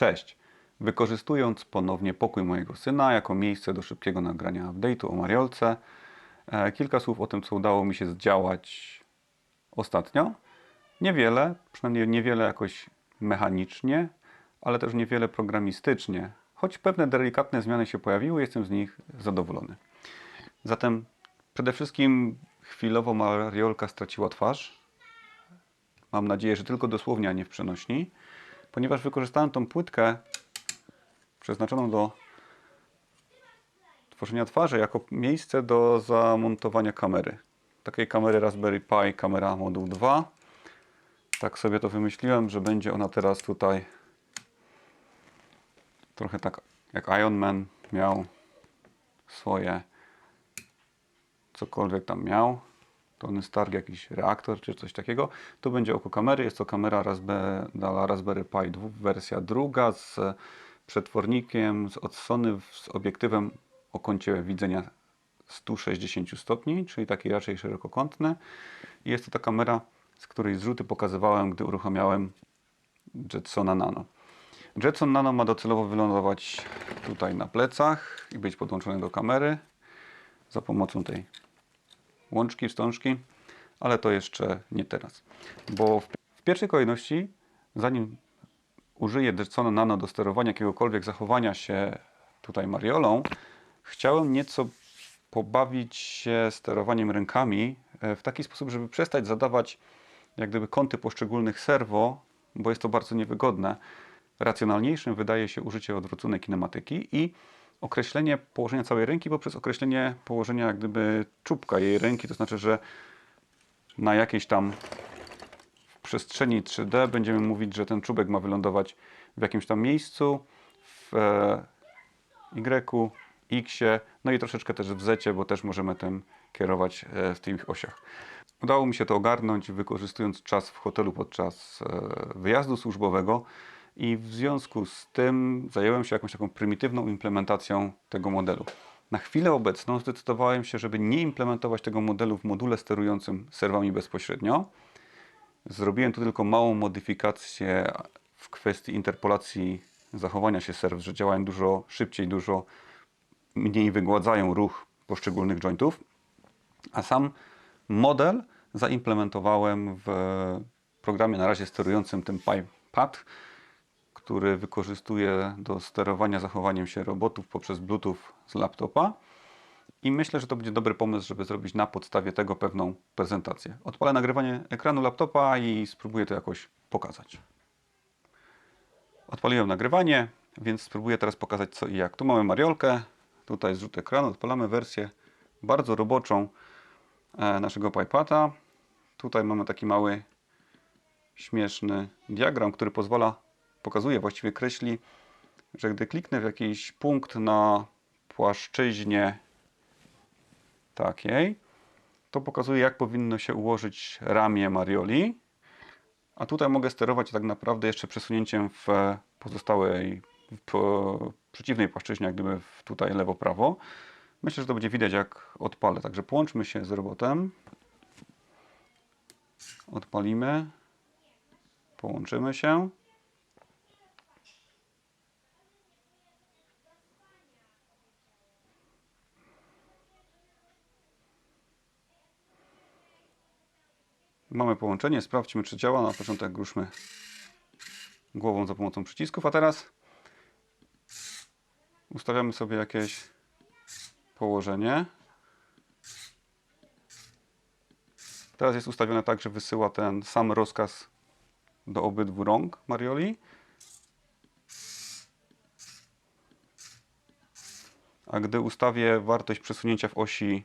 Cześć! Wykorzystując ponownie pokój mojego syna jako miejsce do szybkiego nagrania update'u o Mariolce, e, kilka słów o tym, co udało mi się zdziałać ostatnio. Niewiele, przynajmniej niewiele jakoś mechanicznie, ale też niewiele programistycznie. Choć pewne delikatne zmiany się pojawiły, jestem z nich zadowolony. Zatem przede wszystkim chwilowo Mariolka straciła twarz. Mam nadzieję, że tylko dosłownie, a nie w przenośni, ponieważ wykorzystałem tą płytkę przeznaczoną do tworzenia twarzy jako miejsce do zamontowania kamery. Takiej kamery Raspberry Pi, kamera moduł 2. Tak sobie to wymyśliłem, że będzie ona teraz tutaj trochę tak jak Iron Man miał swoje cokolwiek tam miał. Tony Stark, jakiś reaktor czy coś takiego. Tu będzie oko kamery. Jest to kamera Raspberry, Raspberry Pi 2, wersja druga z przetwornikiem z od Sony z obiektywem o kącie widzenia 160 stopni, czyli taki raczej szerokokątny. Jest to ta kamera, z której zrzuty pokazywałem, gdy uruchamiałem Jetsona Nano. Jetson Nano ma docelowo wylądować tutaj na plecach i być podłączony do kamery za pomocą tej łączki, wstążki, ale to jeszcze nie teraz. Bo w, w pierwszej kolejności, zanim użyję Jetsona Nano do sterowania jakiegokolwiek zachowania się tutaj Mariolą, chciałem nieco pobawić się sterowaniem rękami e, w taki sposób, żeby przestać zadawać jak gdyby kąty poszczególnych serwo, bo jest to bardzo niewygodne. Racjonalniejszym wydaje się użycie odwróconej kinematyki i określenie położenia całej ręki poprzez określenie położenia jak gdyby czubka jej ręki, to znaczy, że na jakiejś tam przestrzeni 3D będziemy mówić, że ten czubek ma wylądować w jakimś tam miejscu, w e, Y, X, no i troszeczkę też w Z, bo też możemy tym kierować e, w tych osiach. Udało mi się to ogarnąć, wykorzystując czas w hotelu podczas e, wyjazdu służbowego i w związku z tym zająłem się jakąś taką prymitywną implementacją tego modelu. Na chwilę obecną zdecydowałem się, żeby nie implementować tego modelu w module sterującym serwami bezpośrednio. Zrobiłem tu tylko małą modyfikację w kwestii interpolacji zachowania się serw, że działają dużo szybciej, dużo mniej wygładzają ruch poszczególnych jointów. A sam model zaimplementowałem w programie na razie sterującym tym PyPad, który wykorzystuje do sterowania zachowaniem się robotów poprzez Bluetooth z laptopa. I myślę, że to będzie dobry pomysł, żeby zrobić na podstawie tego pewną prezentację. Odpalę nagrywanie ekranu laptopa i spróbuję to jakoś pokazać. Odpaliłem nagrywanie, więc spróbuję teraz pokazać co i jak. Tu mamy Mariolkę, tutaj zrzut ekranu, odpalamy wersję bardzo roboczą e, naszego PyPata. Tutaj mamy taki mały, śmieszny diagram, który pozwala, pokazuje, właściwie kreśli, że gdy kliknę w jakiś punkt na płaszczyźnie takiej, to pokazuje, jak powinno się ułożyć ramię Marioli. A tutaj mogę sterować tak naprawdę jeszcze przesunięciem w pozostałej, w przeciwnej płaszczyźnie, jak gdyby tutaj lewo-prawo. Myślę, że to będzie widać, jak odpalę. Także połączmy się z robotem. Odpalimy. Połączymy się. Mamy połączenie, sprawdźmy czy działa. Na początek ruszmy głową za pomocą przycisków, a teraz ustawiamy sobie jakieś położenie. Teraz jest ustawione tak, że wysyła ten sam rozkaz do obydwu rąk Marioli. A gdy ustawię wartość przesunięcia w osi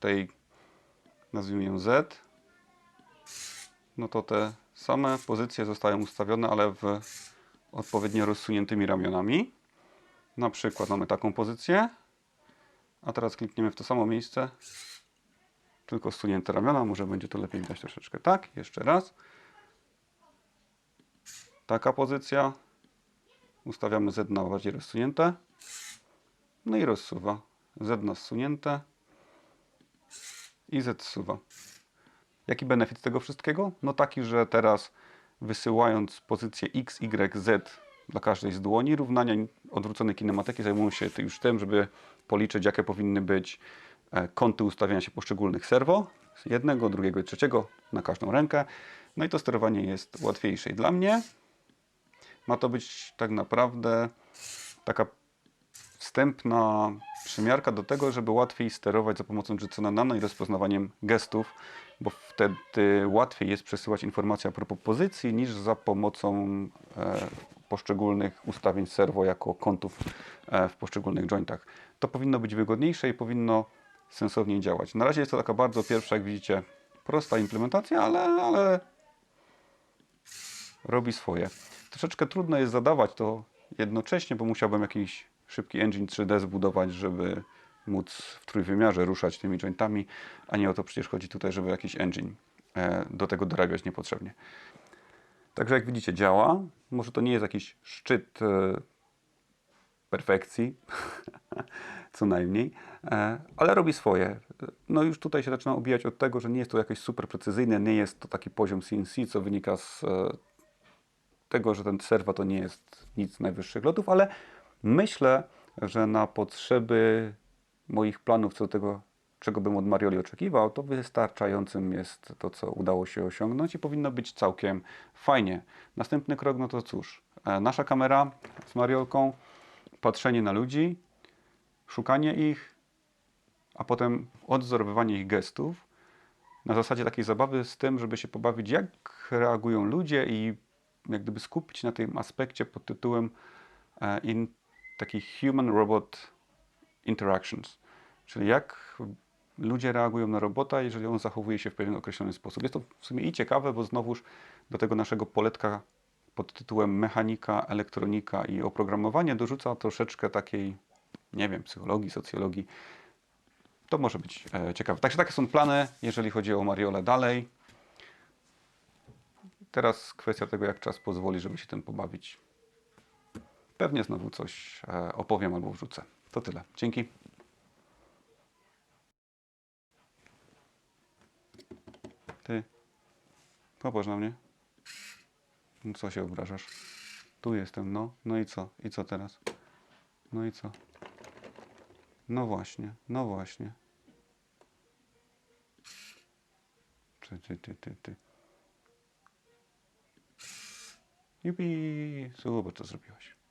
tej, nazwijmy ją Z, no to te same pozycje zostają ustawione, ale w odpowiednio rozsuniętymi ramionami. Na przykład mamy taką pozycję, a teraz klikniemy w to samo miejsce, tylko zsunięte ramiona, może będzie to lepiej widać troszeczkę. Tak, jeszcze raz. Taka pozycja. Ustawiamy Z na bardziej rozsunięte. No i rozsuwa. Z na zsunięte i Z zsuwa. Jaki benefit tego wszystkiego? No taki, że teraz wysyłając pozycję X, Y, Z dla każdej z dłoni. Równania odwróconej kinematyki zajmują się już tym, żeby policzyć, jakie powinny być e, kąty ustawiania się poszczególnych serwo, jednego, drugiego i trzeciego na każdą rękę. No i to sterowanie jest łatwiejsze. I dla mnie ma to być tak naprawdę taka wstępna przymiarka do tego, żeby łatwiej sterować za pomocą Jetsona Nano i rozpoznawaniem gestów, bo wtedy łatwiej jest przesyłać informacje a propos pozycji niż za pomocą e, poszczególnych ustawień serwo jako kątów e, w poszczególnych jointach. To powinno być wygodniejsze i powinno sensowniej działać. Na razie jest to taka bardzo pierwsza, jak widzicie, prosta implementacja, ale, ale robi swoje. Troszeczkę trudno jest zadawać to jednocześnie, bo musiałbym jakiś szybki engine 3D zbudować, żeby móc w trójwymiarze ruszać tymi jointami, a nie o to przecież chodzi tutaj, żeby jakiś engine e, do tego dorabiać niepotrzebnie. Także jak widzicie działa. Może to nie jest jakiś szczyt e, perfekcji, co najmniej, e, ale robi swoje. No już tutaj się zaczyna obijać od tego, że nie jest to jakieś super precyzyjne, nie jest to taki poziom CNC, co wynika z tego, że ten serwa to nie jest nic najwyższych lotów, ale myślę, że na potrzeby moich planów co do tego, czego bym od Marioli oczekiwał, to wystarczającym jest to, co udało się osiągnąć i powinno być całkiem fajnie. Następny krok, no to cóż, e, nasza kamera z Mariolką, patrzenie na ludzi, szukanie ich, a potem odwzorowywanie ich gestów na zasadzie takiej zabawy z tym, żeby się pobawić, jak reagują ludzie i jak gdyby skupić na tym aspekcie pod tytułem e, in taki human-robot interactions, czyli jak ludzie reagują na robota, jeżeli on zachowuje się w pewien określony sposób. Jest to w sumie i ciekawe, bo znowuż do tego naszego poletka pod tytułem mechanika, elektronika i oprogramowanie dorzuca troszeczkę takiej, nie wiem, psychologii, socjologii. To może być e, ciekawe. Także takie są plany, jeżeli chodzi o Mariolę dalej. Teraz kwestia tego, jak czas pozwoli, żeby się tym pobawić. Pewnie znowu coś e, opowiem albo wrzucę. To tyle. Dzięki. Ty, popatrz na mnie. No Co się obrażasz? Tu jestem, no. No i co? I co teraz? No i co? No właśnie, no właśnie. Ty, ty, ty, ty, ty. Jupi, zobacz co zrobiłaś.